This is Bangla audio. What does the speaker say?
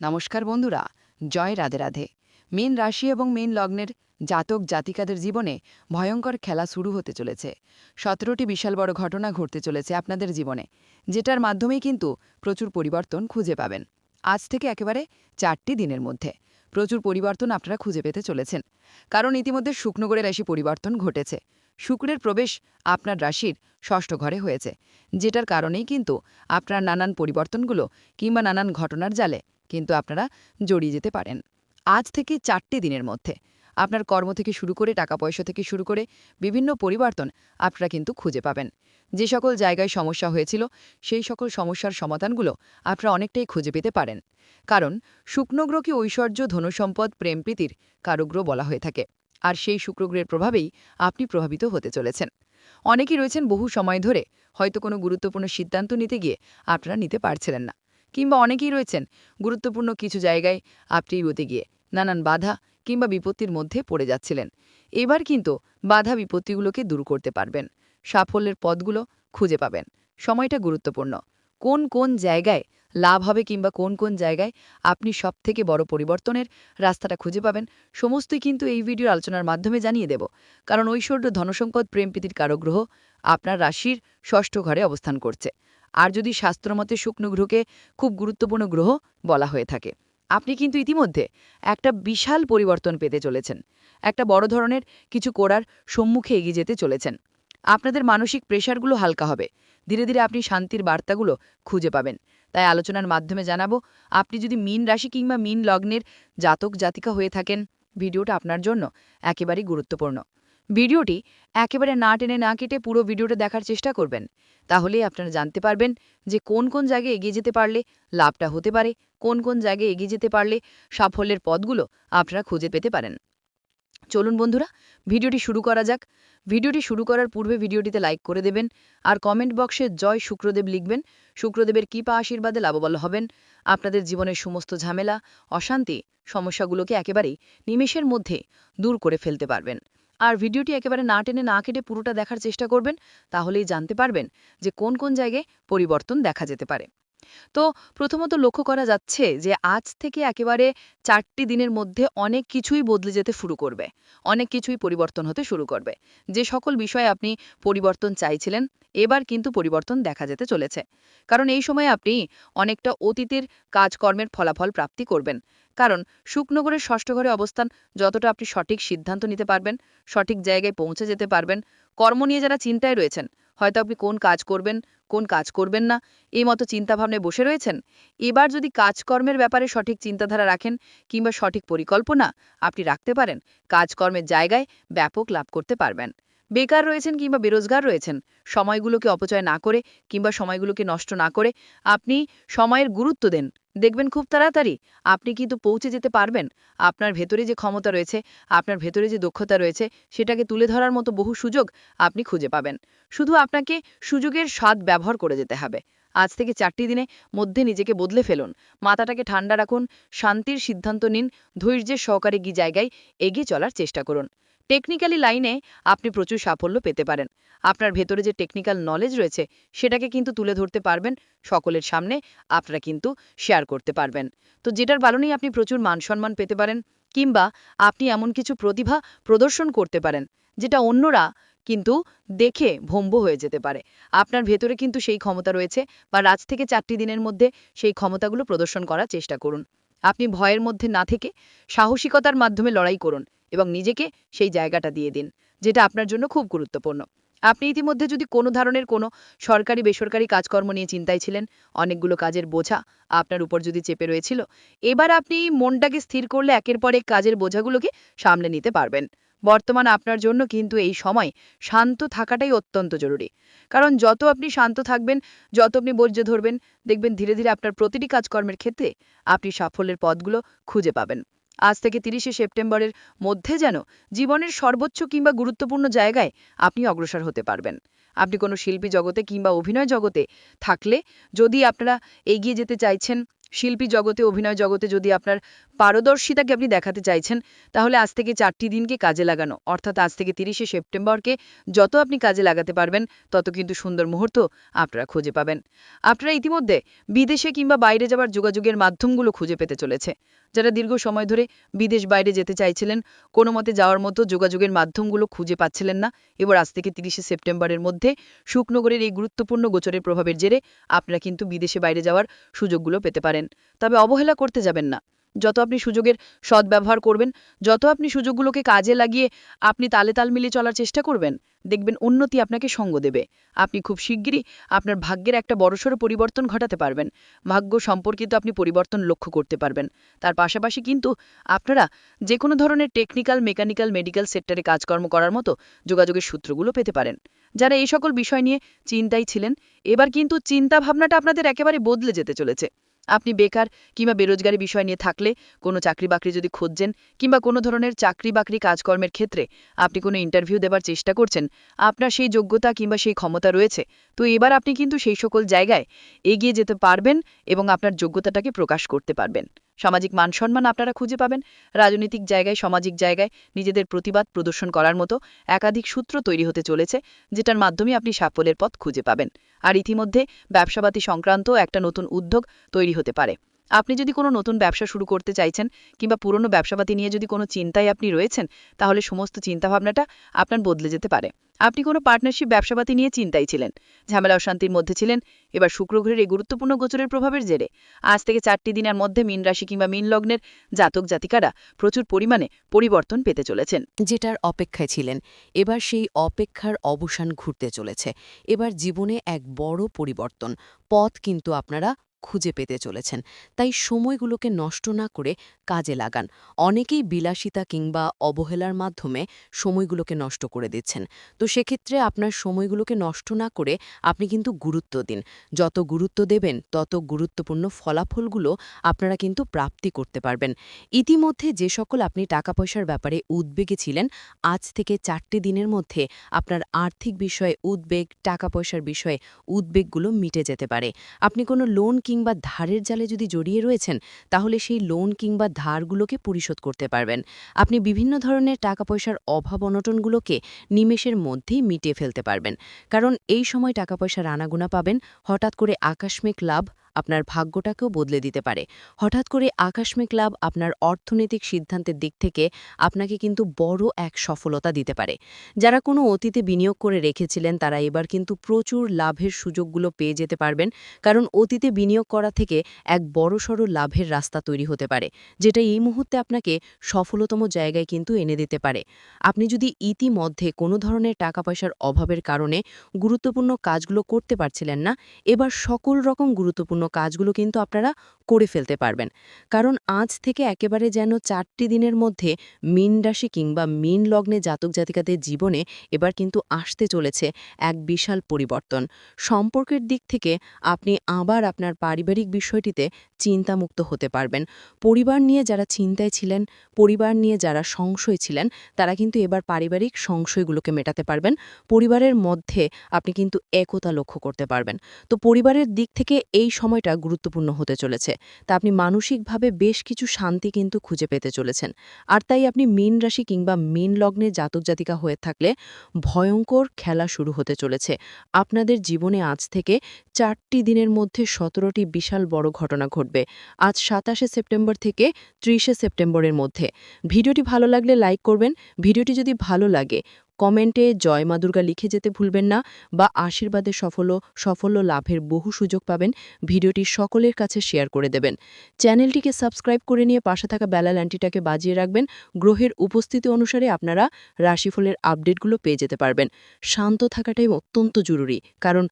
নমস্কার বন্ধুরা, জয় রাধে রাধে। মীন রাশি এবং মীন লগ্নের জাতক জাতিকাদের জীবনে ভয়ঙ্কর খেলা শুরু হতে চলেছে। সতেরোটি বিশাল বড় ঘটনা ঘটতে চলেছে আপনাদের জীবনে, যেটার মাধ্যমেই কিন্তু প্রচুর পরিবর্তন খুঁজে পাবেন। আজ থেকে একেবারে চারটি দিনের মধ্যে প্রচুর পরিবর্তন আপনারা খুঁজে পেতে চলেছেন। কারণ ইতিমধ্যে শুকনগরের রাশি পরিবর্তন ঘটেছে। শুক্রের প্রবেশ আপনার রাশির ষষ্ঠ ঘরে হয়েছে, যেটার কারণেই কিন্তু আপনার নানান পরিবর্তনগুলো কিংবা নানান ঘটনার জালে কিন্তু আপনারা জড়িয়ে যেতে পারেন। আজ থেকে চারটি দিনের মধ্যে। আপনার কর্ম থেকে শুরু করে টাকা পয়সা থেকে শুরু করে বিভিন্ন পরিবর্তন আপনারা কিন্তু খুঁজে পাবেন। যে সকল জায়গায় সমস্যা হয়েছিল, সেই সকল সমস্যার সমাধানগুলো আপনারা অনেকটাই খুঁজে পেতে পারেন। কারণ শুক্নগ্রহকে ঐশ্বর্য, ধনসম্পদ প্রেমপ্রীতির কারুগ্রহ বলা হয়ে থাকে। আর সেই শুক্রগ্রহের প্রভাবেই আপনি প্রভাবিত হতে চলেছেন। অনেকেই রয়েছেন বহু সময় ধরে হয়তো কোনো গুরুত্বপূর্ণ সিদ্ধান্ত নিতে গিয়ে আপনারা নিতে পারছিলেন না। কিংবা অনেকেই রয়েছেন গুরুত্বপূর্ণ কিছু জায়গায় আপনি এগোতে গিয়ে নানান বাধা কিংবা বিপত্তির মধ্যে পড়ে যাচ্ছিলেন। এবার কিন্তু বাধা বিপত্তিগুলোকে দূর করতে পারবেন। সাফল্যের পথগুলো খুঁজে পাবেন। সময়টা গুরুত্বপূর্ণ। কোন কোন জায়গায় লাভ হবে কিংবা কোন কোন জায়গায় আপনি সবথেকে বড় পরিবর্তনের রাস্তাটা খুঁজে পাবেন, সমস্তই কিন্তু এই ভিডিওর আলোচনার মাধ্যমে জানিয়ে দেব। কারণ ঐশ্বর্য ধনসম্পদ প্রেমপ্রীতির কারগ্রহ আপনার রাশির ষষ্ঠ ঘরে অবস্থান করছে। আর যদি শাস্ত্রমতে শুকনো গ্রহকে খুব গুরুত্বপূর্ণ গ্রহ বলা হয়ে থাকে। আপনি কিন্তু ইতিমধ্যে একটা বিশাল পরিবর্তন পেতে চলেছেন। একটা বড় ধরনের কিছু করার সম্মুখে এগিয়ে যেতে চলেছেন। আপনাদের মানসিক প্রেশারগুলো হালকা হবে। ধীরে ধীরে আপনি শান্তির বার্তাগুলো খুঁজে পাবেন। তাই আলোচনার মাধ্যমে জানাব, আপনি যদি মিন রাশি কিংবা মিন লগ্নের জাতক জাতিকা হয়ে থাকেন, ভিডিওটা আপনার জন্য একেবারেই গুরুত্বপূর্ণ। ভিডিওটি একেবারে না টেনে না কেটে পুরো ভিডিওটা দেখার চেষ্টা করবেন। তাহলেই আপনারা জানতে পারবেন যে কোন কোন জায়গায় এগিয়ে যেতে পারলে লাভটা হতে পারে, কোন কোন জায়গায় এগিয়ে যেতে পারলে সাফল্যের পথগুলো আপনারা খুঁজে পেতে পারেন। চলুন বন্ধুরা, ভিডিওটি শুরু করা যাক। ভিডিওটি শুরু করার পূর্বে ভিডিওটিতে লাইক করে দেবেন আর কমেন্ট বক্সে জয় শুক্রদেব লিখবেন। শুক্রদেবের কৃপা আশীর্বাদে লাভবল হবেন। আপনাদের জীবনের সমস্ত ঝামেলা, অশান্তি, সমস্যাগুলোকে একেবারেই নিমেষের মধ্যে দূর করে ফেলতে পারবেন। আর ভিডিওটি একেবারে না টেনে না কেটে পুরোটা দেখার চেষ্টা করবেন, তাহলেই জানতে পারবেন যে কোন কোন জায়গায় পরিবর্তন দেখা যেতে পারে। তো প্রথমত লক্ষ্য করা যাচ্ছে যে আজ থেকে একেবারে চারটি দিনের মধ্যে অনেক কিছুই বদলে যেতে শুরু করবে, অনেক কিছুই পরিবর্তন হতে শুরু করবে। যে সকল বিষয়ে আপনি পরিবর্তন চাইছিলেন, এবার কিন্তু পরিবর্তন দেখা যেতে চলেছে। কারণ এই সময় আপনি অনেকটা অতীতের কাজকর্মের ফলাফল প্রাপ্তি করবেন। কারণ শুকনগরের ষষ্ঠ ঘরে অবস্থান যতটা আপনি সঠিক সিদ্ধান্ত নিতে পারবেন, সঠিক জায়গায় পৌঁছে যেতে পারবেন, কর্ম নিয়ে যারা চিন্তায় রয়েছেন হয়তো আপনি কোন কাজ করবেন, কোন কাজ করবেন না, এই মতো চিন্তাভাবনায় বসে রয়েছেন? এবার যদি কাজকর্মের ব্যাপারে সঠিক চিন্তাধারা রাখেন কিংবা সঠিক পরিকল্পনা আপনি রাখতে পারেন, কাজকর্মের জায়গায় ব্যাপক লাভ করতে পারবেন। বেকার রয়েছেন কিংবা বেরোজগার রয়েছেন, সময়গুলোকে অপচয় না করে কিংবা সময়গুলোকে নষ্ট না করে আপনি সময়ের গুরুত্ব দেন। দেখবেন খুব তাড়াতাড়ি আপনি কিন্তু পৌঁছে যেতে পারবেন। আপনার ভেতরে যে ক্ষমতা রয়েছে, আপনার ভেতরে যে দক্ষতা রয়েছে, সেটাকে তুলে ধরার মতো বহু সুযোগ আপনি খুঁজে পাবেন। শুধু আপনাকে সুযোগের স্বাদ ব্যবহার করে যেতে হবে। আজ থেকে চারটি দিনে মধ্যে নিজেকে বদলে ফেলুন। মাথাটাকে ঠান্ডা রাখুন, শান্তির সিদ্ধান্ত নিন, ধৈর্যের সহকারে গি জায়গায় এগিয়ে চলার চেষ্টা করুন। টেকনিক্যালি লাইনে আপনি প্রচুর সাফল্য পেতে পারেন। আপনার ভেতরে যে টেকনিক্যাল নলেজ রয়েছে, সেটাকে কিন্তু তুলে ধরতে পারবেন, সকলের সামনে আপনারা কিন্তু শেয়ার করতে পারবেন। তো যেটার বালনেই আপনি প্রচুর মান সম্মান পেতে পারেন, কিংবা আপনি এমন কিছু প্রতিভা প্রদর্শন করতে পারেন, যেটা অন্যরা কিন্তু দেখে ভম্ব হয়ে যেতে পারে। আপনার ভেতরে কিন্তু সেই ক্ষমতা রয়েছে, বা রাজ থেকে চারটি দিনের মধ্যে সেই ক্ষমতাগুলো প্রদর্শন করার চেষ্টা করুন। আপনি ভয়ের মধ্যে না থেকে সাহসিকতার মাধ্যমে লড়াই করুন এবং নিজেকে সেই জায়গাটা দিয়ে দিন, যেটা আপনার জন্য খুব গুরুত্বপূর্ণ। আপনি ইতিমধ্যে যদি কোনো ধরনের কোনো সরকারি, বেসরকারি কাজকর্ম নিয়ে চিন্তায় ছিলেন, অনেকগুলো কাজের বোঝা আপনার উপর যদি চেপে রয়েছিল, এবার আপনি মনটাকে স্থির করলে একের পর এক কাজের বোঝাগুলোকে সামলে নিতে পারবেন। বর্তমান আপনার জন্য কিন্তু এই সময় শান্ত থাকাটাই অত্যন্ত জরুরি। কারণ যত আপনি শান্ত থাকবেন, যত আপনি বর্জ্য ধরবেন, দেখবেন ধীরে ধীরে আপনার প্রতিটি কাজকর্মের ক্ষেত্রে আপনি সাফল্যের পথগুলো খুঁজে পাবেন। আজ থেকে তিরিশে সেপ্টেম্বরের মধ্যে যেন জীবনের সর্বোচ্চ কিংবা গুরুত্বপূর্ণ জায়গায় আপনি অগ্রসর হতে পারবেন। আপনি কোনো শিল্পী জগতে কিংবা অভিনয় জগতে থাকলে যদি আপনারা এগিয়ে যেতে চাইছেন শিল্পী জগতে, অভিনয় জগতে যদি আপনার পারদর্শিতাকে আপনি দেখাতে চাইছেন, তাহলে আজ থেকে চারটি দিনকে কাজে লাগানো, অর্থাৎ আজ থেকে তিরিশে সেপ্টেম্বরকে যত আপনি কাজে লাগাতে পারবেন, তত কিন্তু সুন্দর মুহূর্ত আপনারা খুঁজে পাবেন। আপনারা ইতিমধ্যে বিদেশে কিংবা বাইরে যাবার যোগাযোগের মাধ্যমগুলো খুঁজে পেতে চলেছে। যারা দীর্ঘ সময় ধরে বিদেশ বাইরে যেতে চাইছিলেন, কোনো মতে যাওয়ার মতো যোগাযোগের মাধ্যমগুলো খুঁজে পাচ্ছিলেন না। এবার আজ থেকে তিরিশে সেপ্টেম্বরের মধ্যে শুকনগরের এই গুরুত্বপূর্ণ গোচরের প্রভাবের জেরে আপনারা কিন্তু বিদেশে বাইরে যাওয়ার সুযোগগুলো পেতে পারেন। তবে অবহেলা করতে যাবেন না। যত আপনি সুযোগের সদ্ব্যবহার করবেন, যত আপনি সুযোগগুলোকে কাজে লাগিয়ে আপনি তালে তাল মিলিয়ে চলার চেষ্টা করবেন, দেখবেন উন্নতি আপনাকে সঙ্গ দেবে। আপনি খুব শিগগিরই আপনার ভাগ্যের একটা বড়সড় পরিবর্তন ঘটাতে পারবেন। ভাগ্য সম্পর্কিত আপনি পরিবর্তন লক্ষ্য করতে পারবেন। তার পাশাপাশি কিন্তু আপনারা যে কোনো ধরনের টেকনিক্যাল মেকানিক্যাল মেডিকেল সেক্টরে কাজকর্ম করার মতো যোগাযোগের সূত্রগুলো পেতে পারেন। যারা এই সকল বিষয় নিয়ে চিন্তাই ছিলেন, এবার কিন্তু চিন্তা ভাবনাটা আপনাদের একেবারে বদলে যেতে চলেছে। আপনি বেকার কিংবা বেরোজগারি বিষয় নিয়ে থাকলে, কোনো চাকরি বাকরি যদি খুঁজছেন কিংবা কোনো ধরনের চাকরি বাকরি কাজকর্মের ক্ষেত্রে আপনি কোনো ইন্টারভিউ দেবার চেষ্টা করছেন, আপনার সেই যোগ্যতা কিংবা সেই ক্ষমতা রয়েছে, তো এবার আপনি কিন্তু সেই সকল জায়গায় এগিয়ে যেতে পারবেন এবং আপনার যোগ্যতাটাকে প্রকাশ করতে পারবেন। সামাজিক মানসম্মান আপনারা খুঁজে পাবেন। রাজনৈতিক জায়গায়, সামাজিক জায়গায় নিজেদের প্রতিবাদ প্রদর্শন করার মতো একাধিক সূত্র তৈরি হতে চলেছে, যেটার মাধ্যমে আপনি সাফল্যের পথ খুঁজে পাবেন। আর ইতিমধ্যে ব্যবসাবাতি সংক্রান্ত একটা নতুন উদ্যোগ তৈরি হতে পারে। আপনি যদি কোনো নতুন ব্যবসা শুরু করতে চাইছেন কিংবা পুরনো ব্যবসাপাতি নিয়ে যদি কোনো চিন্তায় আপনি রয়েছেন, তাহলে সমস্ত চিন্তাভাবনাটা আপনার বদলে যেতে পারে। আপনি কোনো পার্টনারশিপ ব্যবসাপাতি নিয়ে চিন্তাই ছিলেন, ঝামেলা অশান্তির মধ্যে ছিলেন, এবার শুক্রগ্রহের এই গুরুত্বপূর্ণ গোচরের প্রভাবের জেরে। আজ থেকে চারটি দিনের মধ্যে মীন রাশি কিংবা মীন লগ্নের জাতক জাতিকারা প্রচুর পরিমাণে পরিবর্তন পেতে চলেছেন। যেটার অপেক্ষায় ছিলেন, এবার সেই অপেক্ষার অবসান ঘুরতে চলেছে। এবার জীবনে এক বড় পরিবর্তন, পথ কিন্তু আপনারা খুঁজে পেতে চলেছেন। তাই সময়গুলোকে নষ্ট না করে কাজে লাগান। অনেকেই বিলাসিতা কিংবা অবহেলার মাধ্যমে সময়গুলোকে নষ্ট করে দিচ্ছেন। তো সেক্ষেত্রে আপনার সময়গুলোকে নষ্ট না করে আপনি কিন্তু গুরুত্ব দিন। যত গুরুত্ব দেবেন, তত গুরুত্বপূর্ণ ফলাফলগুলো আপনারা কিন্তু প্রাপ্তি করতে পারবেন। ইতিমধ্যে যে সকল আপনি টাকা পয়সার ব্যাপারে উদ্বেগে ছিলেন, আজ থেকে চারটি দিনের মধ্যে আপনার আর্থিক বিষয়ে উদ্বেগ টাকা পয়সার বিষয়ে উদ্বেগগুলো মিটে যেতে পারে। আপনি কোনো লোন কিংবা ধারের জালে যদি জড়িয়ে রয়েছেন, তাহলে সেই লোন কিংবা ধারগুলোকে পরিশোধ করতে পারবেন। আপনি বিভিন্ন ধরনের টাকা পয়সার অভাব অনটনগুলোকে নিমেষের মধ্যেই মিটিয়ে ফেলতে পারবেন। কারণ এই সময় টাকা পয়সার আনাগুনা পাবেন, হঠাৎ করে আকস্মিক লাভ আপনার ভাগ্যটাকেও বদলে দিতে পারে। হঠাৎ করে আকস্মিক লাভ আপনার অর্থনৈতিক সিদ্ধান্তের দিক থেকে আপনাকে কিন্তু বড় এক সফলতা দিতে পারে। যারা কোনো অতীতে বিনিয়োগ করে রেখেছিলেন, তারা এবার কিন্তু প্রচুর লাভের সুযোগগুলো পেয়ে যেতে পারবেন। কারণ অতীতে বিনিয়োগ করা থেকে এক বড়সড় লাভের রাস্তা তৈরি হতে পারে, যেটা এই মুহূর্তে আপনাকে সফলতম জায়গায় কিন্তু এনে দিতে পারে। আপনি যদি ইতিমধ্যে কোনো ধরনের টাকা পয়সার অভাবের কারণে গুরুত্বপূর্ণ কাজগুলো করতে পারছিলেন না, এবার সকল রকম গুরুত্বপূর্ণ কাজগুলো কিন্তু আপনারা করে ফেলতে পারবেন। কারণ আজ থেকে একেবারে যেন চারটি দিনের মধ্যে মীন রাশি কিংবা মিন লগ্নে জাতক জাতিকাদের জীবনে এবার কিন্তু আসতে চলেছে এক বিশাল পরিবর্তন। সম্পর্কের দিক থেকে আপনি আবার আপনার পারিবারিক বিষয়টিতে চিন্তামুক্ত হতে পারবেন। পরিবার নিয়ে যারা চিন্তায় ছিলেন, পরিবার নিয়ে যারা সংশয় ছিলেন, তারা কিন্তু এবার পারিবারিক সংশয়গুলোকে মেটাতে পারবেন। পরিবারের মধ্যে আপনি কিন্তু একতা লক্ষ্য করতে পারবেন। তো পরিবারের দিক থেকে এই সময়টা গুরুত্বপূর্ণ হতে চলেছে। তা আপনি মানসিকভাবে বেশ কিছু শান্তি কিন্তু খুঁজে পেতে চলেছেন। আর তাই আপনি মীন রাশি কিংবা মীন লগ্নে জাতক জাতিকা হয়ে থাকলে ভয়ঙ্কর খেলা শুরু হতে চলেছে। আপনাদের জীবনে আজ থেকে চারটি দিনের মধ্যে সতেরোটি বিশাল বড় ঘটনা ঘটবে। আজ সাতাশে সেপ্টেম্বর থেকে ত্রিশে সেপ্টেম্বরের মধ্যে। ভিডিওটি ভালো লাগলে লাইক করবেন। ভিডিওটি যদি ভালো লাগে কমেন্টে জয় মা দুর্গা লিখে যেতে ভুলবেন না বা আশীর্বাদে সফল সাফল্য লাভের বহু সুযোগ পাবেন। ভিডিওটি সকলের কাছে শেয়ার করে দেবেন। চ্যানেলটিকে সাবস্ক্রাইব করে নিয়ে পাশে থাকা বেলাল অ্যান্টিটাকে বাজিয়ে রাখবেন। গ্রহের উপস্থিতি অনুসারে আপনারা রাশিফলের আপডেটগুলো পেয়ে যেতে পারবেন। শান্ত থাকাটাই অত্যন্ত জরুরি, কারণ